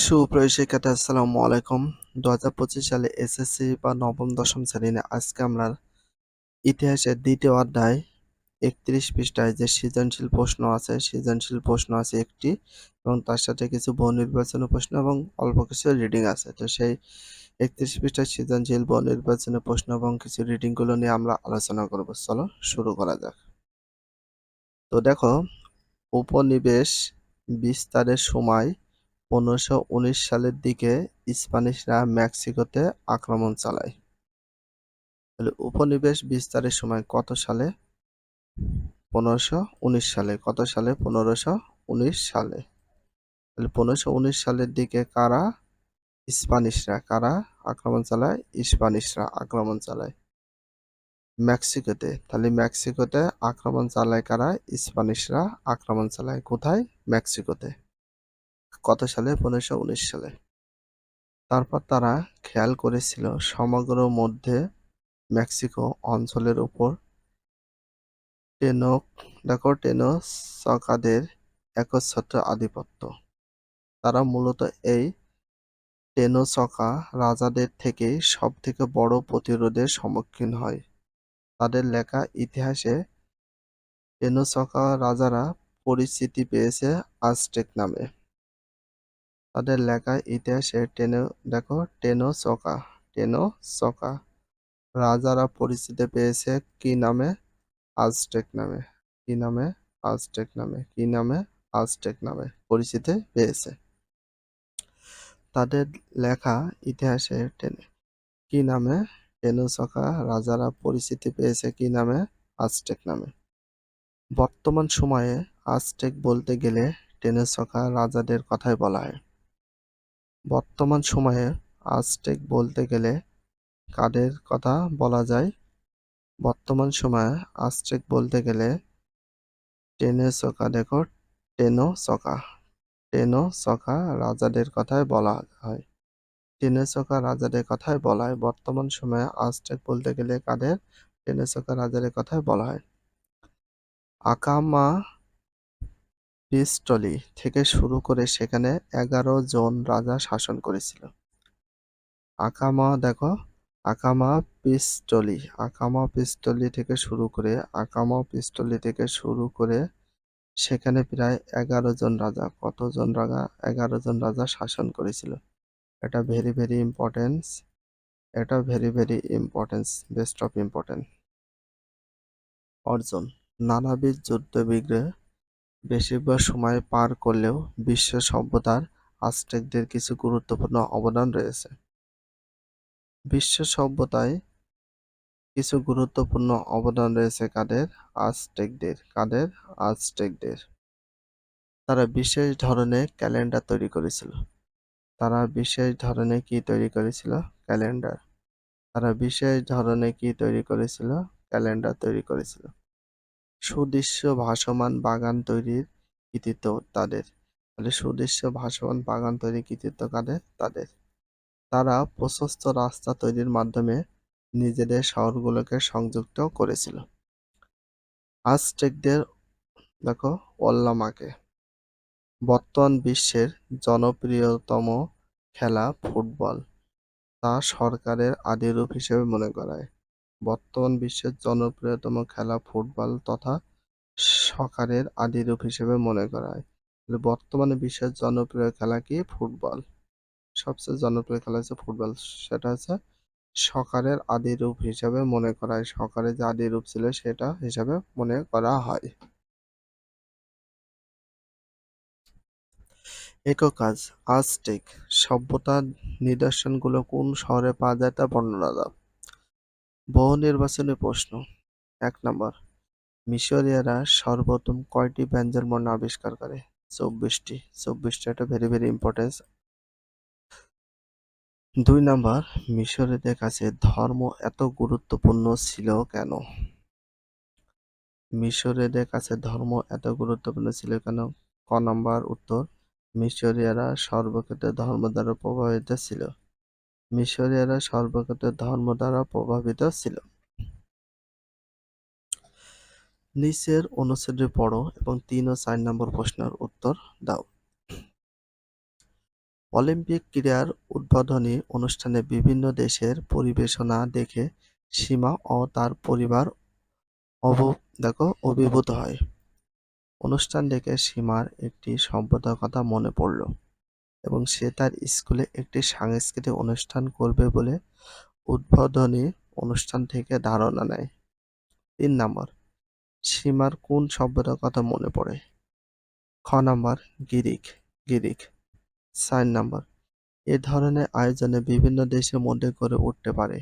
সুপ্রিয় শিক্ষার্থী আসসালামু আলাইকুম। দু হাজার পঁচিশ সালে এসএসসি বা নবম দশম শ্রেণি আজকে আমরা ইতিহাসের দ্বিতীয় অধ্যায়, একত্রিশ পৃষ্ঠায় যে সৃজনশীল প্রশ্ন আছে, সৃজনশীল প্রশ্ন আছে একটি এবং তার সাথে কিছু বহু নির্বাচনী প্রশ্ন এবং অল্প কিছু রিডিং আছে। তো সেই একত্রিশ পৃষ্ঠায় সৃজনশীল বহু নির্বাচনী প্রশ্ন এবং কিছু রিডিংগুলো নিয়ে আমরা আলোচনা করব। চলো শুরু করা যাক। তো দেখো, উপনিবেশ বিস্তারের সময় পনেরোশো উনিশ সালের দিকে স্প্যানিশরা মেক্সিকোতে আক্রমণ চালায়। তাহলে উপনিবেশ বিস্তারের সময় কত সালে? পনেরোশো উনিশ সালে। কত সালে? পনেরোশো উনিশ সালে। তাহলে পনেরোশো উনিশ সালের দিকে কারা? স্প্যানিশরা। কারা আক্রমণ চালায়? স্প্যানিশরা আক্রমণ চালায় মেক্সিকোতে। তাহলে মেক্সিকোতে আক্রমণ চালায় কারা? স্প্যানিশরা আক্রমণ চালায়। কোথায়? মেক্সিকোতে। কত সালে? পনেরোশো উনিশ সালে। তারপর তারা খেয়াল করেছিল সমগ্র মধ্যে মেক্সিকো অঞ্চলের উপর টেনো দেখো টেনোসকাদের একচ্ছত্র আধিপত্য। তারা মূলত এই টেনোসকা রাজাদের থেকে সব থেকে বড় প্রতিরোধের সম্মুখীন হয়। তাদের লেখা ইতিহাসে টেনোসকা রাজারা পরিচিতি পেয়েছে আজটেক নামে। তাদের লেখা ইতিহাসে টেনো, দেখো টেনোসকা টেনোসকা রাজারা পরিচিতি পেয়েছে কি নামে? আজটেক নামে। কি নামে? আজটেক নামে। কি নামে? আজটেক নামে। পরিচিতি পেয়েছে। তাদের লেখা ইতিহাসে টেনে। কি নামে? টেনোসকা রাজারা পরিচিতি পেয়েছে কি নামে? আজটেক নামে। বর্তমান সময়ে আজটেক বলতে গেলে টেনোসকা রাজাদের কথাই বলা হয়। বর্তমান সময়ে আজটেক বলতে গেলে কাদের কথা বলা যায়? বর্তমান সময়ে আজটেক বলতে গেলে টেনে টেনেসকা দেখো টেনোসকা টেনোসকা রাজাদের কথাই বলা হয়। টেনেসকা রাজাদের কথাই বলা হয়। বর্তমান সময়ে আজটেক বলতে গেলে কাদের? টেনেসকা রাজাদের কথাই বলা হয়। আকামা পিস্টলি থেকে শুরু করে সেখানে এগারো জন রাজা শাসন করেছিল। আকামা, দেখো, আকামা পিস্টলি আকামা পিস্টলি থেকে শুরু করে, আকামা পিস্টলি থেকে শুরু করে সেখানে প্রায় এগারো জন রাজা, কতজন রাজা? এগারো জন রাজা শাসন করেছিল। এটা ভেরি ভেরি ইম্পর্টেন্স এটা very very importance best of important অর্জন, নানাবিধ যুদ্ধ বিগ্রহে বেশিরভাগ সময় পার করলেও বিশ্ব সভ্যতার আজটেকদের কিছু গুরুত্বপূর্ণ অবদান রয়েছে। বিশ্ব সভ্যতায় কিছু গুরুত্বপূর্ণ অবদান রয়েছে কাদের? আজটেকদের কাদের? আজটেকদের তারা বিশেষ ধরনের ক্যালেন্ডার তৈরি করেছিল। তারা বিশেষ ধরনের কি তৈরি করেছিল? ক্যালেন্ডার। তারা বিশেষ ধরনের কি তৈরি করেছিল? ক্যালেন্ডার তৈরি করেছিল। সুদৃশ্য ভাসমান বাগান তৈরির কৃতিত্ব তাদের। তাহলে সুদৃশ্য ভাসমান বাগান তৈরির কৃতিত্ব কাদের? তাদের। তারা প্রশস্ত রাস্তা তৈরির মাধ্যমে নিজেদের শহরগুলোকে সংযুক্ত করেছিল। আজটেকদের, দেখো, ওল্লামাকে। বর্তমান বিশ্বের জনপ্রিয়তম খেলা ফুটবল। তা সরকারের আদিরূপ হিসেবে মনে করায়। বর্তমান বিশ্বের জনপ্রিয়তম খেলা ফুটবল তথা সরকারের আদিরূপ হিসেবে মনে করা হয়। বর্তমানে বিশ্বের জনপ্রিয় খেলা কি ফুটবল? সবচেয়ে জনপ্রিয় খেলা হচ্ছে ফুটবল। সেটা হচ্ছে সকারের আদি রূপ হিসাবে মনে করা হয়। সকারের যে আদি রূপ ছিল সেটা হিসাবে মনে করা হয়। একক কাজ আজটেক সভ্যতার নিদর্শনগুলো কোন শহরে পাওয়া যায় তা বর্ণনা দাও। বহু নির্বাচনী প্রশ্ন। এক নম্বর, মিশরীয়রা সর্বপ্রথম কয়টি ব্যঞ্জন বর্ণ আবিষ্কার করে? চব্বিশটি। চব্বিশটা একটা ভেরি ভেরি ইম্পর্টেন্স দুই নাম্বার, মিশরীয়দের কাছে ধর্ম এত গুরুত্বপূর্ণ ছিল কেন? মিশরীয়দের কাছে ধর্ম এত গুরুত্বপূর্ণ ছিল কেন? ক নাম্বার, উত্তর, মিশরীয়রা সর্বক্ষেত্রে ধর্ম দ্বারা প্রভাবিত ছিল। মিশরীয়রা সর্বক্ষেত্রে ধর্ম দ্বারা প্রভাবিত ছিল। নিচের অনুচ্ছেদে পড়ো এবং তিন ও চার নম্বর প্রশ্নের উত্তর দাও। অলিম্পিক ক্রীড়ার উদ্বোধনী অনুষ্ঠানে বিভিন্ন দেশের পরিবেশনা দেখে সীমা ও তার পরিবার অব দেখো, অভিভূত হয়। অনুষ্ঠান দেখে সীমার একটি সম্পদের কথা মনে পড়ল। এবং সে তার স্কুলে একটি সাংস্কৃতিক অনুষ্ঠান করবে বলে উদ্বোধনী অনুষ্ঠান থেকে ধারণা নেয়। তিন নম্বর, সীমার কোন সভ্যতার কথা মনে পড়ে? খ নম্বর, গিরিক গিরিক। চার নাম্বার, এ ধরনের আয়োজনে বিভিন্ন দেশের মধ্যে গড়ে উঠতে পারে।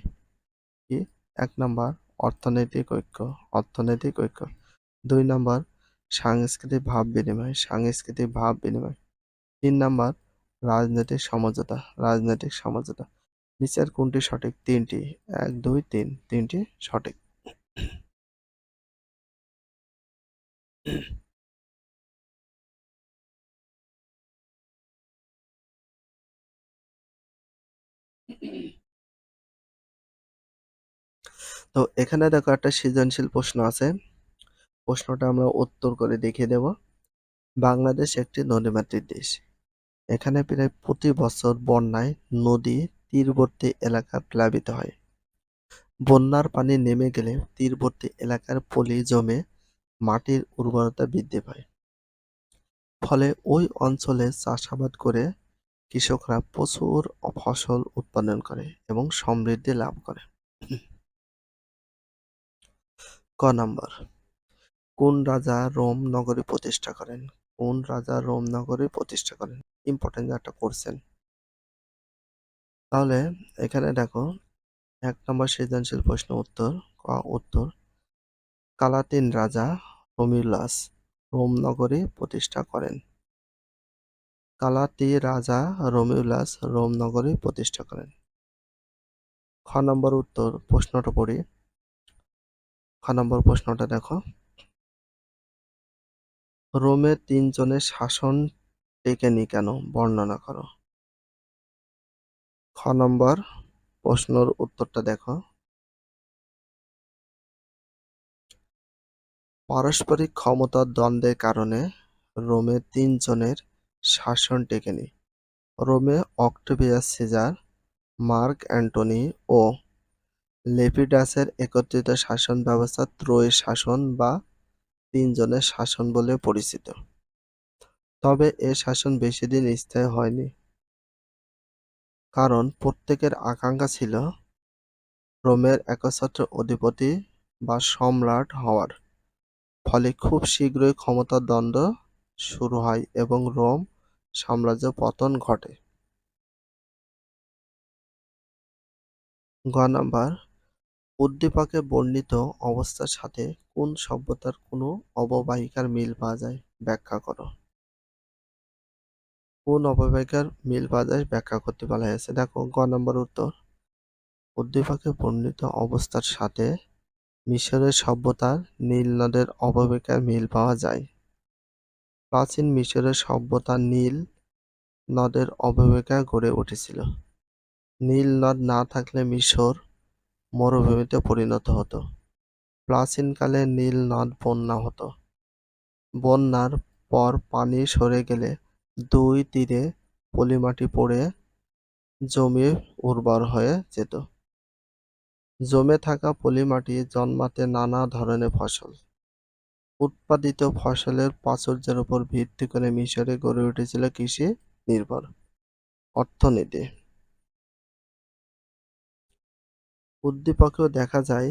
এক নম্বর, অর্থনৈতিক ঐক্য অর্থনৈতিক ঐক্য। দুই নম্বর, সাংস্কৃতিক ভাব বিনিময়, সাংস্কৃতিক ভাব বিনিময়। তিন নাম্বার রাজনৈতিক সমঝোতা রাজনৈতিক সমঝোতা। নিচের কোনটি সঠিক? তিনটি। এক, দুই, তিন। তিনটি সঠিক। তো এখানে দেখো একটা সৃজনশীল প্রশ্ন আছে। প্রশ্নটা আমরা উত্তর করে দেখিয়ে দেব। বাংলাদেশ একটি নদীমাতৃক দেশ। এখানে প্রায় প্রতি বছর বন্যায় নদী তীরবর্তী এলাকা প্লাবিত হয়। বন্যার পানি নেমে গেলে তীরবর্তী এলাকার পলি জমে মাটির উর্বরতা বৃদ্ধি পায়। ফলে ওই অঞ্চলে চাষাবাদ করে কৃষকরা প্রচুর ফসল উৎপাদন করে এবং সমৃদ্ধি লাভ করে। ক নম্বর, কোন রাজা রোম নগরী প্রতিষ্ঠা করেন? কোন রাজা রোম নগরী প্রতিষ্ঠা করেন? ইম্পর্টেন্ট একটা কোশ্চেন তাহলে এখানে দেখো, এক নম্বর সৃজনশীল প্রশ্ন উত্তর, ক উত্তর। কালাতিন রাজা রোমিলাস রোম নগরী প্রতিষ্ঠা করেন। কালাতি রাজা রোমিউলাস রোম নগরী প্রতিষ্ঠা করেন। খ নম্বর উত্তর, প্রশ্নটা পড়ি। খ নম্বর প্রশ্নটা দেখো। রোমে তিনজনের শাসন টেকেনি কেন বর্ণনা করো? খ নম্বর, প্রশ্নর উত্তরটা দেখো। পারস্পরিক ক্ষমতার দ্বন্দ্বের কারণে রোমে তিনজনের শাসন টেকেনি রোমে অক্টোভিয়াস সিজার, মার্ক অ্যান্টনি ও লেপিডাসের একত্রিত শাসন ব্যবস্থা ত্রয়ী শাসন বা তিনজনের শাসন বলে পরিচিত। তবে এ শাসন বেশি দিন স্থায়ী হয়নি। কারণ প্রত্যেকের আকাঙ্ক্ষা ছিল রোমের একচ্ছত্র অধিপতি বা সম্রাট হওয়ার। ফলে খুব শীঘ্রই ক্ষমতার দ্বন্দ্ব শুরু হয় এবং রোম সাম্রাজ্য পতন ঘটে। গ নাম্বার, উদ্দীপকে বর্ণিত অবস্থার সাথে কোন সভ্যতার কোনো অববাহিকার মিল পাওয়া যায়? ব্যাখ্যা করো। কোন অববাহিকার মিল যায় ব্যাখ্যা করতে বলা হয়েছে? দেখো, গ নম্বর উত্তর। উদ্দীপকে বর্ণিত অবস্থার সাথে মিশরের সভ্যতার নীল নদের অববাহিকার মিল পাওয়া যায়। প্রাচীন মিশরের সভ্যতা নীল নদের অববাহিকায় গড়ে উঠেছিল। নীল নদ না থাকলে মিশর মরুভূমিতে পরিণত হতো। প্রাচীনকালে নীল নদ বন্যা হতো। বন্যার পর পানি সরে গেলে দুই তীরে পলিমাটি পড়ে জমি উর্বর হয়ে যেত। জমে থাকা পলিমাটি জন্মাতে নানা ধরনের ফসল। উৎপাদিত ফসলের প্রাচুর্যের উপর ভিত্তি করে মিশরে গড়ে উঠেছিল কৃষি নির্ভর অর্থনীতি। উদ্দীপকেও দেখা যায়,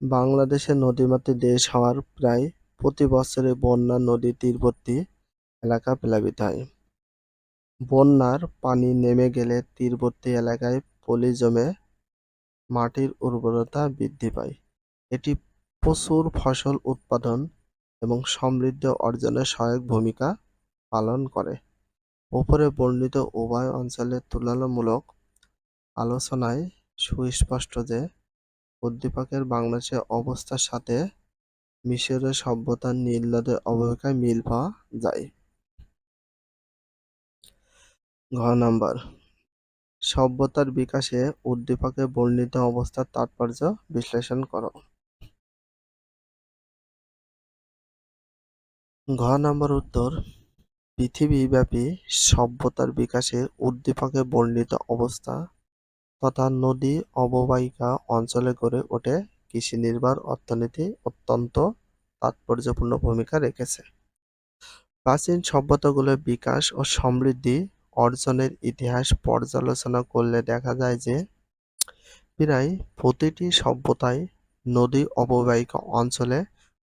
বাংলাদেশের নদীমাতৃক দেশ হওয়ার প্রায় প্রতি বছরে বন্যা নদী তীরবর্তী এলাকা প্লাবিত হয় বন্যার পানি নেমে গেলে তীরবর্তী এলাকায় পলি জমে মাটির উর্বরতা বৃদ্ধি পায়। এটি প্রচুর ফসল উৎপাদন এবং সমৃদ্ধ অর্জনে সহায়ক ভূমিকা পালন করে। উপরে বর্ণিত উভয় অঞ্চলের তুলনামূলক আলোচনায় সুস্পষ্ট যে উদ্দীপকের বাংলাদেশের অবস্থার সাথে মিশরের সভ্যতার নীল নদের মিল পাওয়া যায়। ঘ নাম্বার। সভ্যতার বিকাশে উদ্দীপকে বর্ণিত অবস্থার তাৎপর্য বিশ্লেষণ করো। ঘ নাম্বার উত্তর। পৃথিবীব্যাপী সভ্যতার বিকাশে উদ্দীপকে বর্ণিত অবস্থা তথা নদী, অববাহিকা অঞ্চলে গড়ে ওঠে কৃষিনির্ভর অর্থনীতি অত্যন্ত তাৎপর্যপূর্ণ ভূমিকা রেখেছে। প্রাচীন সভ্যতাগুলোর বিকাশ ও সমৃদ্ধি অর্জনের ইতিহাস পর্যালোচনা করলে দেখা যায় যে প্রায় প্রতিটি সভ্যতায় নদী অববাহিকা অঞ্চলে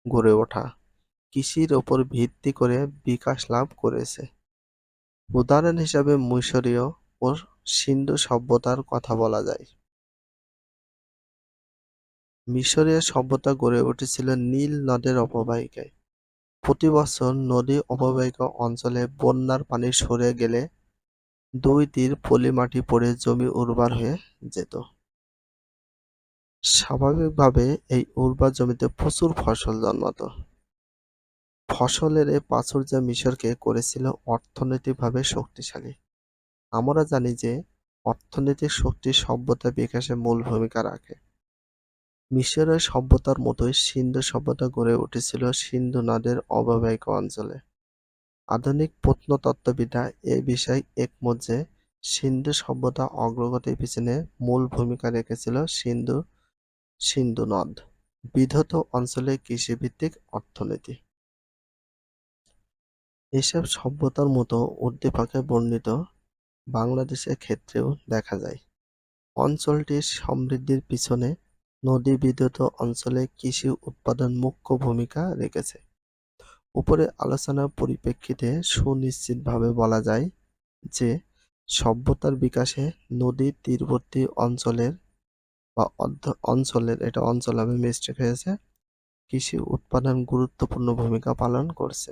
গড়ে ওঠা কৃষির ওপর ভিত্তি করে বিকাশ লাভ করেছে। উদাহরণ হিসাবে মিশরীয় ও সিন্ধু সভ্যতার কথা বলা যায়। মিশরীয় সভ্যতা গড়ে উঠেছিল নীল নদের অববাহিকায়। প্রতি বছর নদী অববাহিকা অঞ্চলে বন্যার পানি সরে গেলে দুই তীর পলি মাটি পড়ে জমি উর্বর হয়ে যেত। স্বাভাবিকভাবে এই উর্বর জমিতে প্রচুর ফসল জন্মাত। ফসলের এই প্রাচুর্য মিশরকে করেছিল অর্থনৈতিকভাবে শক্তিশালী। আমরা জানি যে অর্থনৈতিক শক্তি সভ্যতা বিকাশে মূল ভূমিকা রাখে। মিশরের সভ্যতার মতোই সিন্ধু সভ্যতা গড়ে উঠেছিল সিন্ধু নদের অববাহিকা অঞ্চলে। আধুনিক প্রত্নতত্ত্ববিদরা এ বিষয়ে একমত যে সিন্ধু সভ্যতা অগ্রগতির পিছনে মূল ভূমিকা রেখেছিল সিন্ধু সিন্ধু নদ, বিধৌত অঞ্চলে কৃষিভিত্তিক অর্থনীতি। এসব সভ্যতার মতো উদ্দীপকে বর্ণিত বাংলাদেশের ক্ষেত্রেও দেখা যায়। অঞ্চলটির সমৃদ্ধির পিছনে নদী বিধত অঞ্চলে কৃষি উৎপাদন মুখ্য ভূমিকা রেখেছে। উপরে আলোচনার পরিপ্রেক্ষিতে সুনিশ্চিতভাবে বলা যায় যে সভ্যতার বিকাশে নদী তীরবর্তী অঞ্চলের বা অঞ্চলের, এটা অঞ্চল আমি মিস্টেক হয়েছে, কৃষি উৎপাদন গুরুত্বপূর্ণ ভূমিকা পালন করছে।